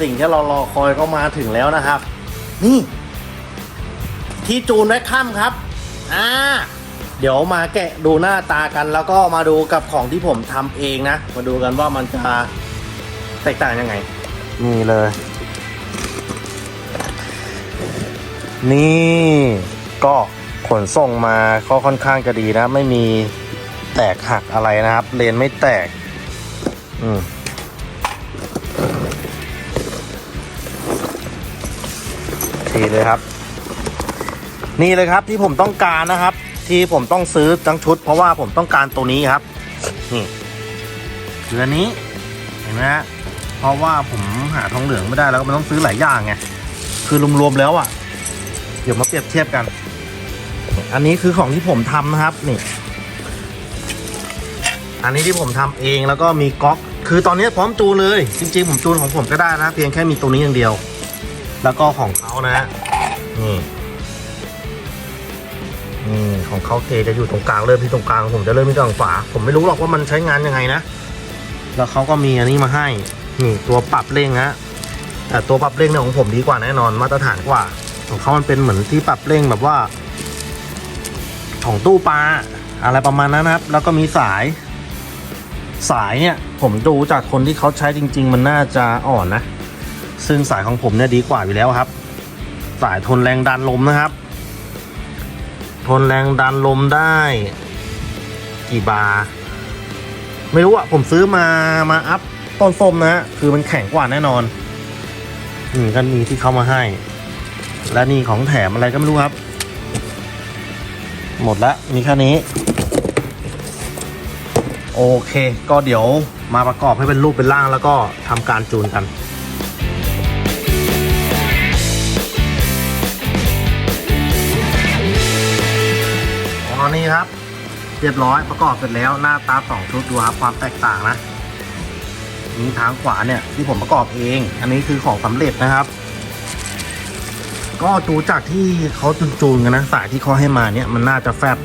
สิ่งที่เรารอคอยก็มาถึงแล้วนะครับ นี่ ที่จูนแวคคัมครับ อ่า เดี๋ยวมาแกะดูหน้าตากัน แล้วก็มาดูกับของที่ผมทำเองนะ มาดูกันว่ามันจะแตกต่างยังไง นี่เลย นี่ก็ขนส่งมาก็ค่อนข้างจะดีนะ ไม่มีแตกหักอะไรนะครับ เลนไม่แตก อืม ทีเลยครับ นี่เลยครับที่ผมต้องการนะครับ ที่ผมต้องซื้อทั้งชุด เพราะว่าผมต้องการตัวนี้ครับนี่คืออันนี้เห็นไหมฮะเพราะว่าผมหาทองเหลืองไม่ได้แล้วก็มันต้องซื้อหลายอย่างไงคือรวมๆแล้วอะ่ะ เดี๋ยวมาเปรียบเทียบกัน อันนี้คือของที่ผมทำนะครับนี่ อันนี้ที่ผมทำเองแล้วก็มีก๊อก คือตอนนี้พร้อมจูนเลย จริงๆผมจูนของผมก็ได้นะ เพียงแค่มีตัวนี้อย่างเดียว แล้วก็ของเขานะฮะนี่นี่ของเขาเทจะอยู่ตรงกลางเริ่มที่ตรงกลางผมจะเริ่มที่ตรงฝา ผมไม่รู้หรอกว่ามันใช้งานยังไงนะ แล้วเขาก็มีอันนี้มาให้ นี่ตัวปรับเร่งฮะแต่ตัวปรับเร่งเนี่ยของผมดีกว่าแน่นอนมาตรฐานกว่า ของเขามันเป็นเหมือนที่ปรับเร่งแบบว่า ของตู้ปลาอะไรประมาณนั้นนะครับ แล้วก็มีสาย สายเนี่ย ผมดูจากคนที่เขาใช้จริง ๆ มันน่าจะอ่อนนะ ซึ่งสายของผมเนี่ยดีกว่าอยู่แล้วครับ สายทนแรงดันลมนะครับ ทนแรงดันลมได้ กี่บาร์ไม่รู้อะผมซื้อมามาอัพต้นส้มนะฮะคือมันแข็งกว่าแน่นอนนี่ก็มีที่เขามาให้ และนี่ของแถมอะไรก็ไม่รู้ครับ หมดล้วมีแค่นี้โอเค ก็เดี๋ยวมาประกอบให้เป็นรูปเป็นร่างแล้วก็ทำการจูนกัน ครับ เรียบร้อยประกอบเสร็จแล้วหน้าตาสองชุดดูครับความแตกต่างนะนี่ทางขวาเนี่ยที่ผมประกอบเอง อันนี้คือของสำเร็จนะครับ ก็ดูจากที่เขาจูนๆกันนะสายที่เขาให้มาเนี่ยมันน่าจะแฟบ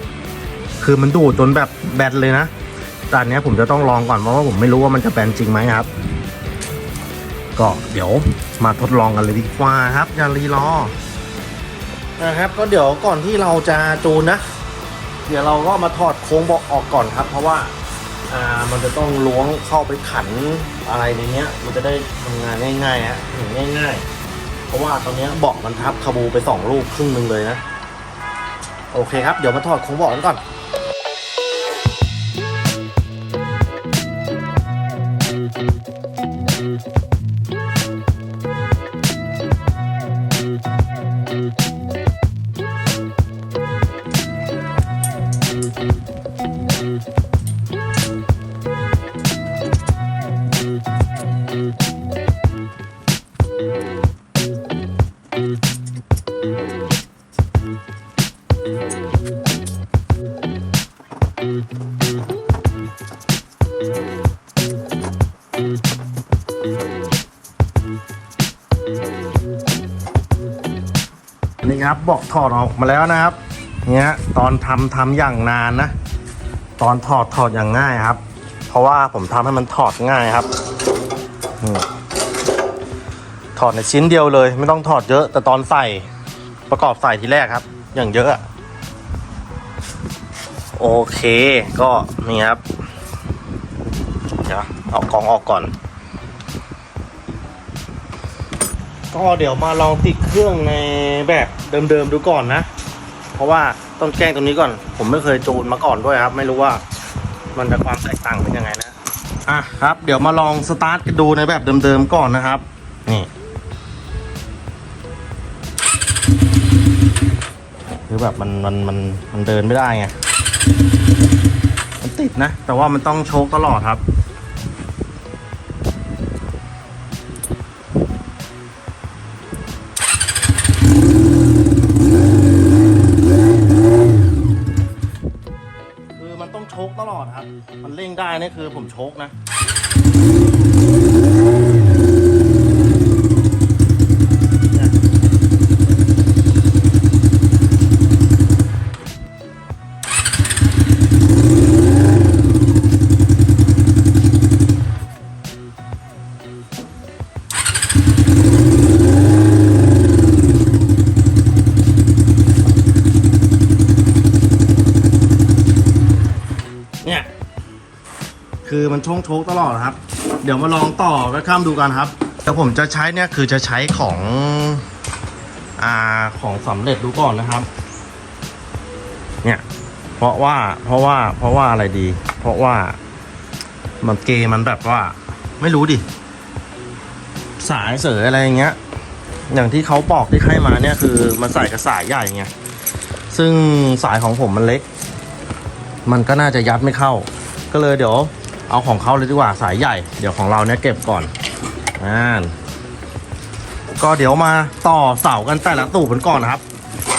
คือมันดูดจนแบบแบนเลยนะแต่อันเนี้ยผมจะต้องลองก่อนเพราะว่าผมไม่รู้ว่ามันจะแบนจริงไหมครับ ก็เดี๋ยวมาทดลองกันเลยดีกว่าครับอย่ารีรอนะครับ ก็เดี๋ยวก่อนที่เราจะจูนนะ เดี๋ยวเราก็มาถอดโค้งเบาะออกก่อนครับ เพราะว่าอ่ามันจะต้องล้วงเข้าไปขันอะไรในเนี้ย มันจะได้ทำงานง่ายๆฮะง่าย ๆ เพราะว่าตอนนี้เบาะมันทับคาบูไปสองลูกครึ่งหนึ่งเลยนะ โอเคครับ เดี๋ยวมาถอดโค้งเบาะกันก่อน บเบาะถอดออกมาแล้วนะครับเนี่ยตอนทำทำอย่างนานนะ ตอนถอดถอดอย่างง่ายครับ เพราะว่าผมทำให้มันถอดง่ายครับถอดในชิ้นเดียวเลย ไม่ต้องถอดเยอะ แต่ตอนใส่ประกอบใส่ทีแรกครับ อย่างเยอะอะโอเคก็นี่ครับ เดี๋ยวเอากองออกก่อน ก็เดี๋ยวมาลองติดเครื่องในแบบเดิมๆดูก่อนนะ เพราะว่าต้องแจ้งตรงนี้ก่อน ผมไม่เคยจูนมาก่อนด้วยครับ ไม่รู้ว่ามันจะความแตกต่างเป็นยังไงนะอะครับ เดี๋ยวมาลองสตาร์ทกันดูในแบบเดิมๆก่อนนะครับ นี่คือแบบมันมันมันมันเดินไม่ได้ไงมันติดนะ แต่ว่ามันต้องโชคตลอดครับ นี่คือผมโชคนะ คือมันช่วงโชกตลอดครับ เดี๋ยวมาลองต่อไปข้ามดูกันครับเดี๋ยวผมจะใช้เนี่ยคือจะใช้ของอ่าของสำเร็จดูก่อนนะครับ เนี่ยเพราะว่าเพราะว่าเพราะว่าอะไรดี เพราะว่ามันเกมันแบบว่า ไม่รู้ดิ สายเสยออะไรอย่างเงี้ย อย่างที่เขาบอกที่ให้มาเนี่ยคือมันใส่กระสายใหญ่ไงซึ่งสายของผมมันเล็ก มันก็น่าจะยัดไม่เข้า ก็เลยเดี๋ยว เอาของเขาเลยดีกว่าสายใหญ่ เดี๋ยวของเราเนี่ยเก็บก่อนอ่าก็เดี๋ยวมาต่อเสากันแต่ละตูบกันก่อนนะครับ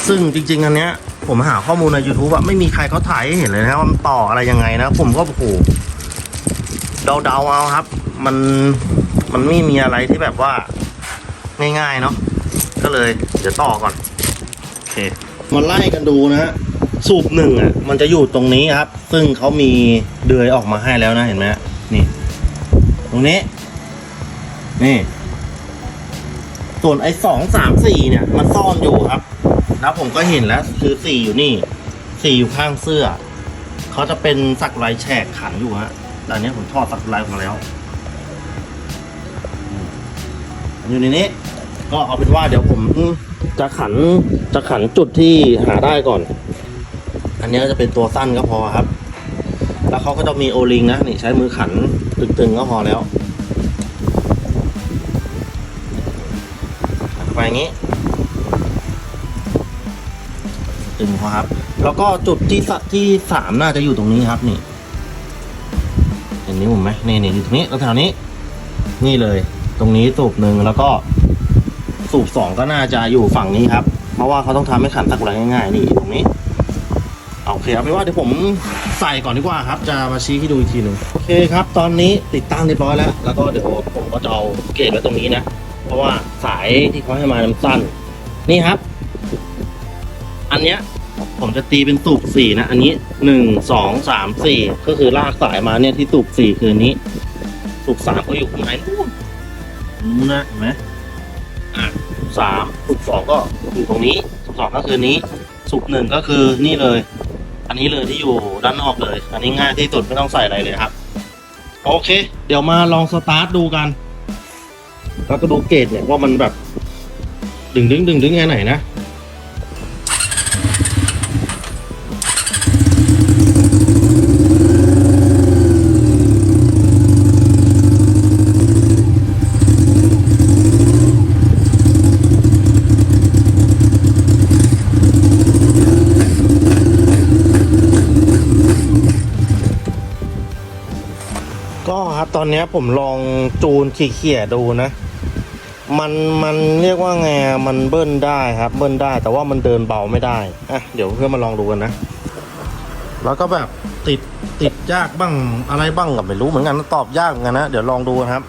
ซึ่งจริง ๆ อันเนี้ย ผมหาข้อมูลใน YouTube อะไม่มีใครเขาถ่ายให้เห็นเลยนะว่ามันต่ออะไรยังไงนะ ผมก็โอ้โหเดาๆเอาครับ มันมันไม่มีอะไรที่แบบว่าง่ายๆเนาะก็เลยเดี๋ยวต่อก่อนโอเคมาไล่กันดูนะฮะ สูบหนึ่งอะมันจะอยู่ตรงนี้ครับ ซึ่งเขามีเดือยออกมาให้แล้วนะเห็นไหมนี่ ตรงนี้ นี่ ส่วนไอ้สองสามสี่เนี่ย มันซ่อนอยู่ครับ แล้วผมก็เห็นแล้ว คือสี่อยู่นี่สี่อยู่ข้างเสื้อ เขาจะเป็นสักลายแฉกขันอยู่ฮะแต่อันนี้ผมทอดสักลายออกมาแล้ว อยู่ในนี้ ก็เอาเป็นว่าเดี๋ยวผมจะขันจะขันจุดที่หาได้ก่อน อันนี้ก็จะเป็นตัวสั้นก็พอครับ แล้วเขาก็จะมีโอลิงนะนี่ใช้มือขันตึงๆก็พอแล้วขันไปอย่างนี้ตึงพอครับ แล้วก็จุดที่สที่สามน่าจะอยู่ตรงนี้ครับนี่เห็นนี้วผมไหมนี่นี่อยู่ตรงนี้แล้วแถวนี้ นี่เลย ตรงนี้สูบหนึ่งแล้วก็สูบสองก็น่าจะอยู่ฝั่งนี้ครับ เพราะว่าเขาต้องทำให้ขันตะกุไรง่ายๆนี่ตรงนี้ คเอาเป็นว่าเดี๋ยวผมใส่ก่อนดีกว่าครับ จะมาชี้ให้ดูอีกทีหนึ่งโอเคครับ ตอนนี้ติดตั้งเรียบร้อยแล้ว แล้วก็เดี๋ยวผมก็จะเอาเกจไว้ตรงนี้นะ เพราะว่าสายที่เขาให้มามันสั้น นี่ครับ อันเนี้ยผมจะตีเป็นสูบสี่นะ อันนี้หนึ่งสองสามสี่ก็คือลากสายมาเนี่ยที่สูบสี่คืออนนี้ สูบสามก็อยู่ข้างในนู่นนู่นนะเห็นไหมอะสูบสามสูบสองก็อยู่ตรงนี้สูบสองก็คือนี้สูบหนึ่งก็คือนี่เลย อันนี้เลยที่อยู่ด้านนอกเลย อันนี้ง่ายที่สุดไม่ต้องใส่อะไรเลยครับ โอเค เดี๋ยวมาลองสตาร์ทดูกัน แล้วก็ดูเกจเนี่ยว่ามันแบบ ดึงดึงดึงดึงแค่ไหนนะ นี้ยผมลองจูนขี่เขี่ยดูนะ มันมันเรียกว่าไงมันเบิ้ลได้ครับ เบิ้ลได้แต่ว่ามันเดินเบาไม่ได้อะเดี๋ยวเพื่อนมาลองดูกันนะ แล้วก็แบบติดติดยากบ้างอะไรบ้างกับไม่รู้เหมือนกันตอบยากเหมือนกันนะเดี๋ยวลองดูนะครับ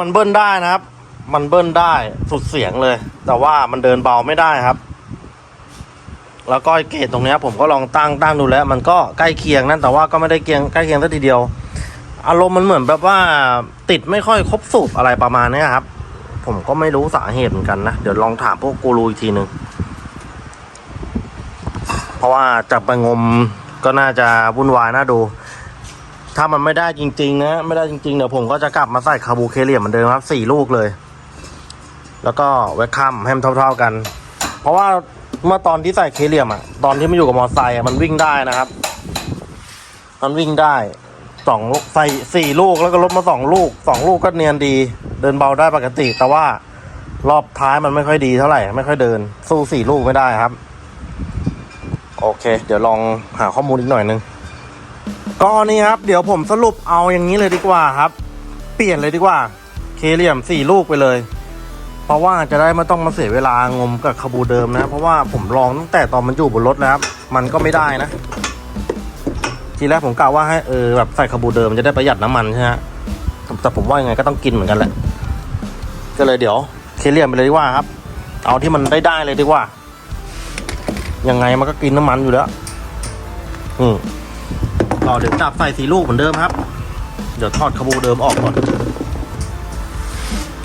มันเบิ้ลได้นะครับ มันเบิ้ลได้สุดเสียงเลย แต่ว่ามันเดินเบาไม่ได้ครับ แล้วก็เกตตรงนี้ผมก็ลองตั้งตั้งดูแล้ว มันก็ใกล้เคียงนั่นแต่ว่าก็ไม่ได้เคียงใกล้เคียงสักทีเดียว อารมณ์มันเหมือนแบบว่าติดไม่ค่อยครบสูบอะไรประมาณนี้ครับ ผมก็ไม่รู้สาเหตุเหมือนกันนะ เดี๋ยวลองถามพวกกูรูอีกทีหนึ่งเพราะว่าจับไปงมก็น่าจะวุ่นวายน่าดู ถ้ามันไม่ได้จริง ๆ นะ ไม่ได้จริงๆ เดี๋ยวผมก็จะกลับมาใส่คาบูเคเลียมเหมือนเดิมครับสี่ลูกเลย แล้วก็แวคคัมให้มันเท่า ๆกัน เพราะว่าเมื่อตอนที่ใส่เคเลียมอะตอนที่มันอยู่กับมอไซค์อะมันวิ่งได้นะครับ มันวิ่งได้สองลูกใส่สี่ลูกแล้วก็ลดมาสองลูกสองลูกก็เนียนดี เดินเบาได้ปกติ แต่ว่ารอบท้ายมันไม่ค่อยดีเท่าไหร่ไม่ค่อยเดิน สู้สี่ลูกไม่ได้ครับ โอเค เดี๋ยวลองหาข้อมูลอีกหน่อยนึง ก็นี่ครับ เดี๋ยวผมสรุปเอาอย่างนี้เลยดีกว่าครับ เปลี่ยนเลยดีกว่า เคเลียมสี่ลูกไปเลย เพราะว่าจะได้ไม่ต้องมาเสียเวลางมกับคาบูเดิมนะ เพราะว่าผมลองตั้งแต่ตอนมันอยู่บนรถแล้วครับ มันก็ไม่ได้นะ ทีแรกผมกะว่าให้เออแบบใส่คาบูเดิมมันจะได้ประหยัดน้ำมันใช่ไหมแต่ผมว่ายังไงก็ต้องกินเหมือนกันแหละ ก็เลยเดี๋ยว เคเลียมไปเลยดีกว่าครับ เอาที่มันได้ได้เลยดีกว่า ยังไงมันก็กินน้ำมันอยู่แล้ว อืม อเดี๋ยวจับใส่สีลูกเหมือนเดิมครับ เดี๋ยวทอดขาบูเดิมออกก่อน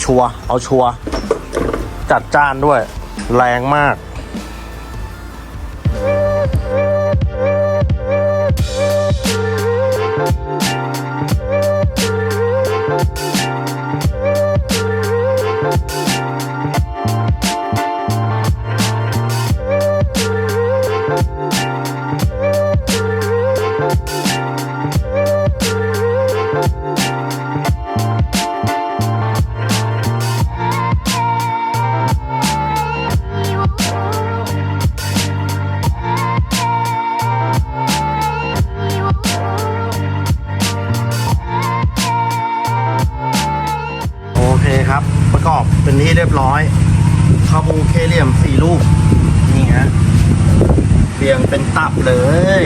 ชัว เอาชัว จัดจ้านด้วย แรงมาก คาบูเคเลียมสี่ลูก นี่ฮะเรียงเป็นตับเลย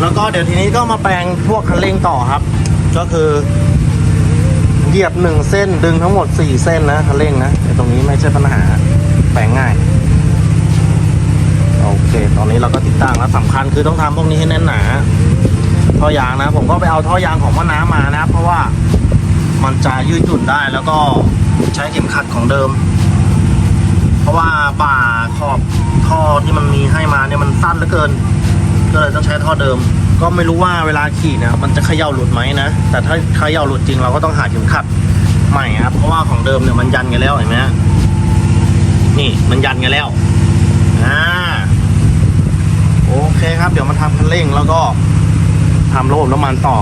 แล้วก็เดี๋ยวทีนี้ก็มาแปลงพวกคันเร่งต่อครับ ก็คือ เหยียบหนึ่งเส้นดึงทั้งหมดสี่เส้นนะคันเร่งนะแต่ตรงนี้ไม่ใช่ปัญหาแปลงง่าย โอเค ตอนนี้เราก็ติดตั้งแล้วสำคัญคือต้องทำพวกนี้ให้แน่นหนาท่อยางนะ ผมก็ไปเอาท่อยางของมะน้ำมานะ เพราะว่ามันจะยืดหยุ่นได้แล้วก็ ใช้เข็มขัดของเดิม เพราะว่าบ่าขอบท่อที่มันมีให้มาเนี่ยมันสั้นเหลือเกิน ก็เลยต้องใช้ท่อเดิม ก็ไม่รู้ว่าเวลาขี่เนี่ยมันจะเขย่าหลุดไหมนะ แต่ถ้าเขย่าหลุดจริงเราก็ต้องหาเข็มขัดใหม่ครับ เพราะว่าของเดิมเนี่ยมันยันกันแล้วเห็นไหมนี่มันยันกันแล้ว อ่า โอเคครับ เดี๋ยวมาทำคันเร่งแล้วก็ทำระบบน้ำมันต่อ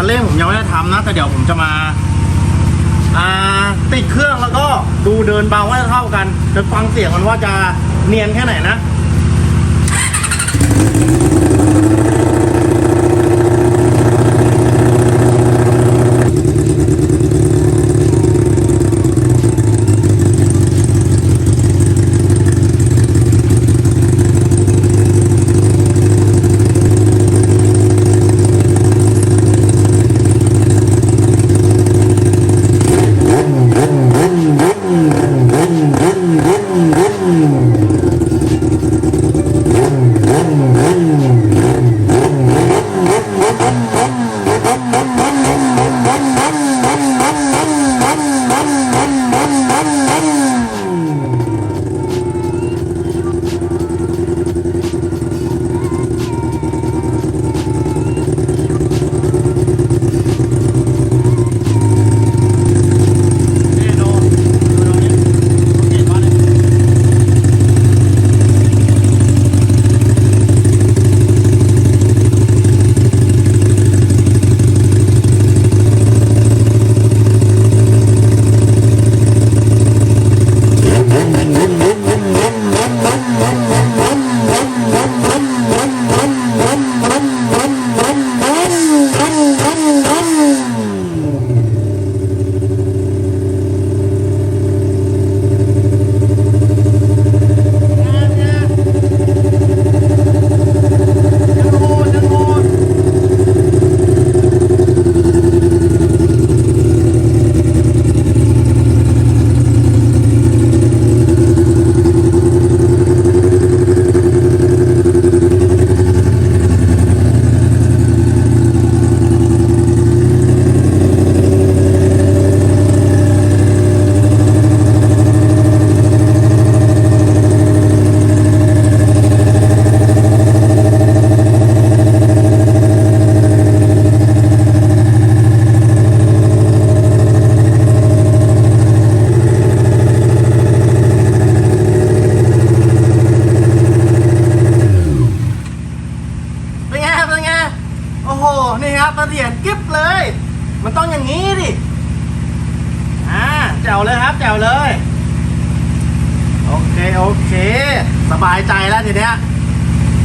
คันเร่งผมยังไม่ได้ทำนะ แต่เดี๋ยวผมจะมาติดเครื่องแล้วก็ดูเดินเบาให้เท่ากันจะฟังเสียงมันว่าจะเนียนแค่ไหนนะ Amém.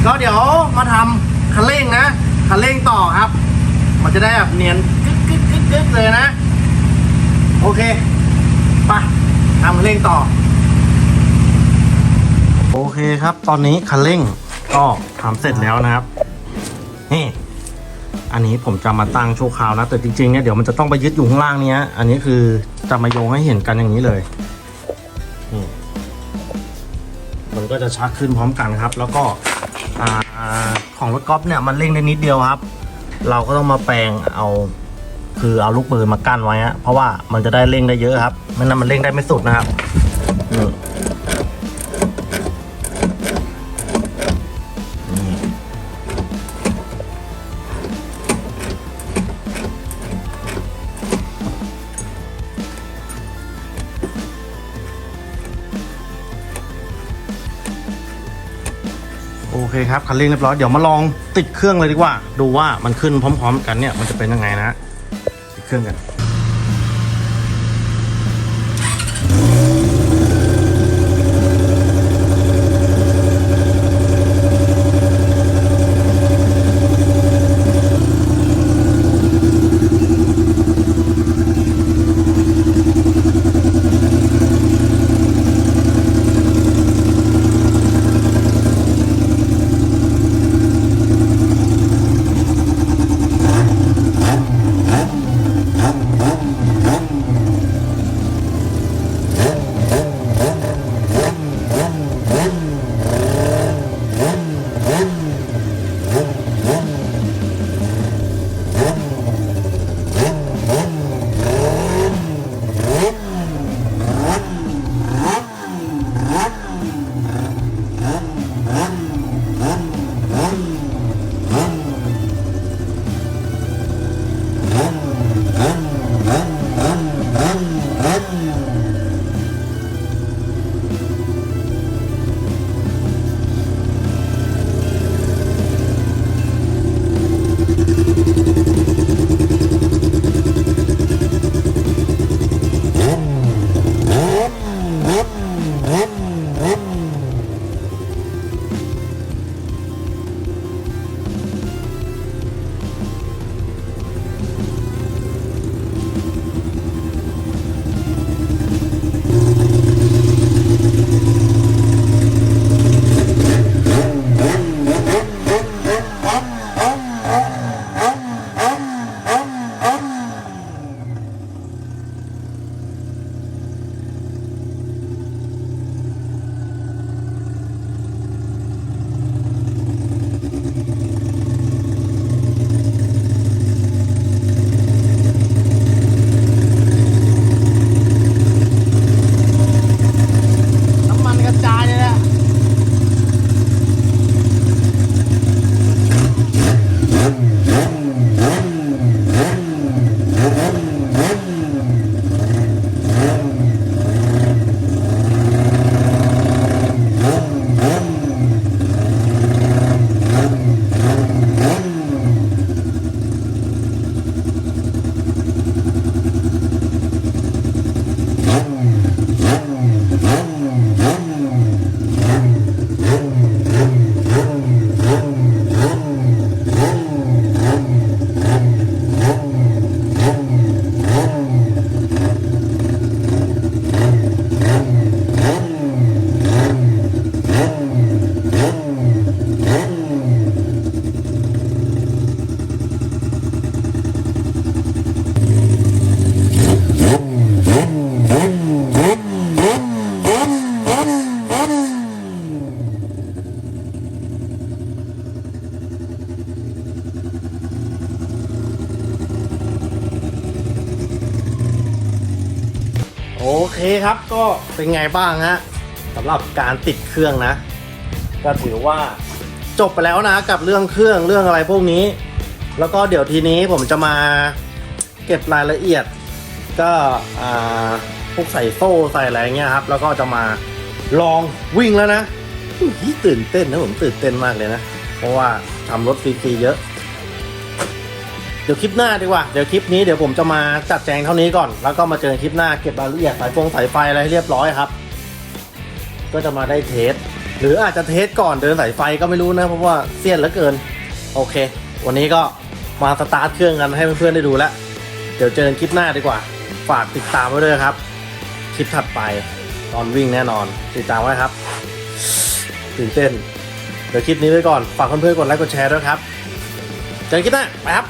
ก็เดี๋ยวมาทำคันเร่งนะคันเร่งต่อครับ มันจะได้แบบเนียนกึ๊กกึ๊กกึ๊กกึ๊กเลยนะ โอเคไปทำคันเร่งต่อ โอเคครับ ตอนนี้คันเร่งก็ทำเสร็จแล้วนะครับนี่อันนี้ผมจะมาตั้งชั่วคราวนะ แต่จริงๆเนี่ยเดี๋ยวมันจะต้องไปยึดอยู่ข้างล่างเนี้ย อันนี้คือจะมาโยงให้เห็นกันอย่างนี้เลยนี่มันก็จะชักขึ้นพร้อมกันครับ แล้วก็ ของรถกอล์ฟเนี่ยมันเร่งได้นิดเดียวครับ เราก็ต้องมาแปลงเอา คือเอาลูกปืนมากั้นไว้ฮะเพราะว่ามันจะได้เร่งได้เยอะครับไม่นั้นมันเร่งได้ไม่สุดนะครับ เคครับคันเร่งเรียบร้อยเดี๋ยวมาลองติดเครื่องเลยดีกว่า ดูว่ามันขึ้นพร้อม ๆ กันเนี่ยมันจะเป็นยังไงนะติดเครื่องกัน เป็นไงบ้างฮะสำหรับการติดเครื่องนะ ก็ถือว่าจบไปแล้วนะกับเรื่องเครื่องเรื่องอะไรพวกนี้ แล้วก็เดี๋ยวทีนี้ผมจะมาเก็บรายละเอียด ก็อ่าพวกใส่โซ่ใส่อะไรเงี้ยครับ แล้วก็จะมาลองวิ่งแล้วนะตื่นเต้นนะผมตื่นเต้นมากเลยนะ เพราะว่าทำรถฟรีๆเยอะ เดี๋ยวคลิปหน้าดีกว่า เดี๋ยวคลิปนี้เดี๋ยวผมจะมาจัดแจงเท่านี้ก่อน แล้วก็มาเจอคลิปหน้าเก็บรายละเอียดสายฟงสายไฟอะไรให้เรียบร้อยครับ ก็จะมาได้เทส หรืออาจจะเทสก่อนเดินสายไฟก็ไม่รู้นะ เพราะว่าเสี้ยนเหลือเกิน โอเค วันนี้ก็มาสตาร์ทเครื่องกันให้เพื่อนๆได้ดูแล้ว เดี๋ยวเจอคลิปหน้าดีกว่า ฝากติดตามไว้ด้วยครับ คลิปถัดไปตอนวิ่งแน่นอน ติดตามไว้ครับตื่นเต้น เดี๋ยวคลิปนี้ไว้ก่อน ฝากเพื่อนๆกดไลค์กดแชร์ด้วยครับ เจอกันคลิปหน้าไปครับ